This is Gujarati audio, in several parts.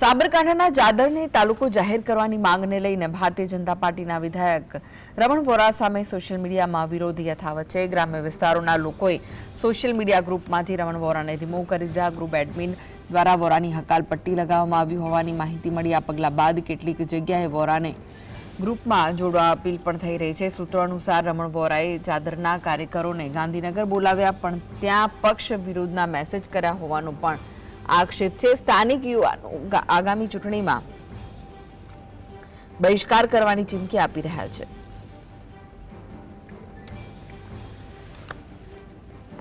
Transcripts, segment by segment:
સાબરકાંઠાના જાદરને તાલુકો જાહેર કરવાની માંગને લઈને ભારતીય જનતા પાર્ટીના વિધાયક રમણ વોરા સામે સોશિયલ મીડિયામાં વિરોધ યથાવત છે. ગ્રામ્ય વિસ્તારોના લોકોએ સોશિયલ મીડિયા ગ્રુપમાંથી રમણ વોરાને રિમૂવ કરી દીધા. ગ્રુપ એડમિન દ્વારા વોરાની હકાલપટ્ટી લગાવવામાં આવી હોવાની માહિતી મળી. આ પગલા બાદ કેટલીક જગ્યાએ વોરાને ગ્રુપમાં જોડવા અપીલ પણ થઈ રહી છે. સૂત્રો અનુસાર રમણ વોરાએ ચાદરના કાર્યકરોને ગાંધીનગર બોલાવ્યા, પણ ત્યાં પક્ષ વિરુદ્ધના મેસેજ કર્યા હોવાનું પણ આક્ષેપ છે સ્થાનિક યુવાનો આગામી ચૂંટણીમાં બહિષ્કાર કરવાની ચીમકી આપી રહ્યા છે.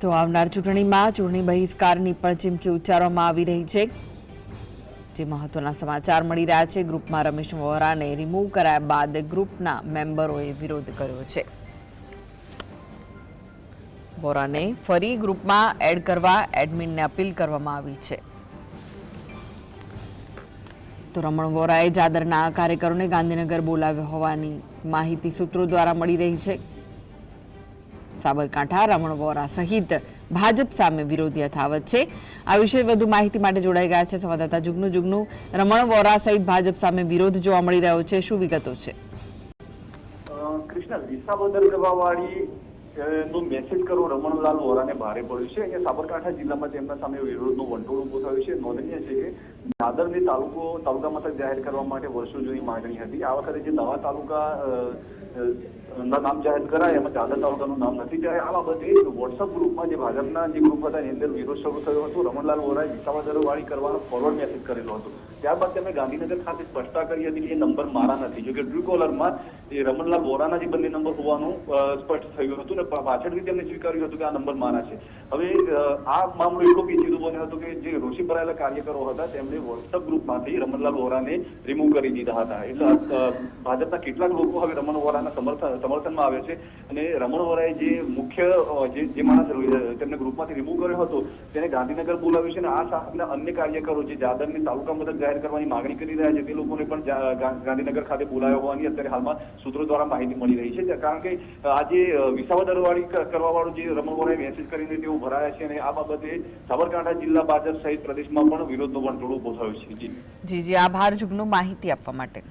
તો આવનાર ચૂંટણીમાં ચૂંટણી બહિષ્કારની પણ ચીમકી ઉચ્ચારવામાં આવી રહી છે. જે મહત્વના સમાચાર મળી રહ્યા છે. ગ્રુપમાં રમેશ વોરાને રિમૂવ કરાયા બાદ ગ્રુપના મેમ્બરોએ વિરોધ કર્યો છે. વોરાને ફરી ગ્રુપમાં એડ કરવા એડમિનને અપીલ કરવામાં આવી છે. તો રમણ વોરાએ જાદરના કાર્યકરોને ગાંધીનગર બોલાવ્યા હોવાની માહિતી સૂત્રો દ્વારા મળી રહી છે. સાબરકાંઠા રમણ વોરા સહિત ભાજપ સામે વિરોધ યથાવત છે. આ વિશે વધુ માહિતી માટે જોડાઈ ગયા છે સંવાદદાતા જુગનું જુગનું. રમણ વોરા સહિત ભાજપ સામે વિરોધ જોવા મળી રહ્યો છે. શું વિગતો છે? કૃષ્ણ દિશા બદલ કરવાવાળી નો મેસેજ કરો, રમણલાલ વોરાને ભારે પડ્યું છે. અહીંયા સાબરકાંઠા જિલ્લામાં તેમના સામે વિરોધનું વંટોળ ઉભું થયું છે. નોંધનીય છે કે દાદરને તાલુકો તાલુકા મથક જાહેર કરવા માટે વર્ષો જૂની માંગણી હતી. આ વખતે જે નવા તાલુકા નામ જાહેર કરાય, એમાં દાદર તાલુકાનું નામ નથી ત્યારે આ બાબતે વોટ્સઅપ ગ્રુપમાં જે ભાજપના જે ગ્રુપ હતા, એની અંદર વિરોધ શરૂ થયો હતો. રમણલાલ વોરાએ વિસાવદર વાળી કરવાનો ફોરવર્ડ મેસેજ કરેલો હતો. ત્યારબાદ તેમણે ગાંધીનગર ખાતે સ્પષ્ટતા કરી હતી કે એ નંબર મારા નથી. જોકે ટ્રુ કોલરમાં એ રમણલાલ વોરાના જે બંને નંબર હોવાનું સ્પષ્ટ થયું હતું પાછળથી તેમને સ્વીકાર્યું હતું કે આ નંબર મારા છે. હવે આ મામલો એટલો પેચીદો બન્યો હતો કે જે રોષી ભરાયેલા કાર્યકરો હતા, તેમણે વોટ્સઅપ ગ્રુપમાંથી રમણલાલ વોરાને રિમૂવ કરી દીધા હતા. એટલે ભાજપના કેટલાક લોકો હવે રમણ વોરાના સમર્થન સમર્થનમાં આવે છે. અને રમણ વોરાએ જે મુખ્ય જે માણસ તેમને ગ્રુપમાંથી રિમૂવ કર્યો હતો, તેને ગાંધીનગર બોલાવ્યું છે અને આ સાથેના અન્ય કાર્યકરો જે જાદવની તાલુકા મથક જાહેર કરવાની માંગણી કરી રહ્યા છે, તે લોકોને પણ ગાંધીનગર ખાતે બોલાવ્યા હોવાની અત્યારે હાલમાં સૂત્રો દ્વારા માહિતી મળી રહી છે. કારણ કે આજે વિસાવદરવાળી કરવા વાળું જે રમણ વોરાએ મેસેજ કરીને તેઓ ભરાયા છે અને આ બાબતે સાબરકાંઠા જિલ્લા ભાજપ સહિત પ્રદેશમાં પણ વિરોધનું વંટોળ થયો છે. જી. જી આભાર જુગનું માહિતી આપવા માટે.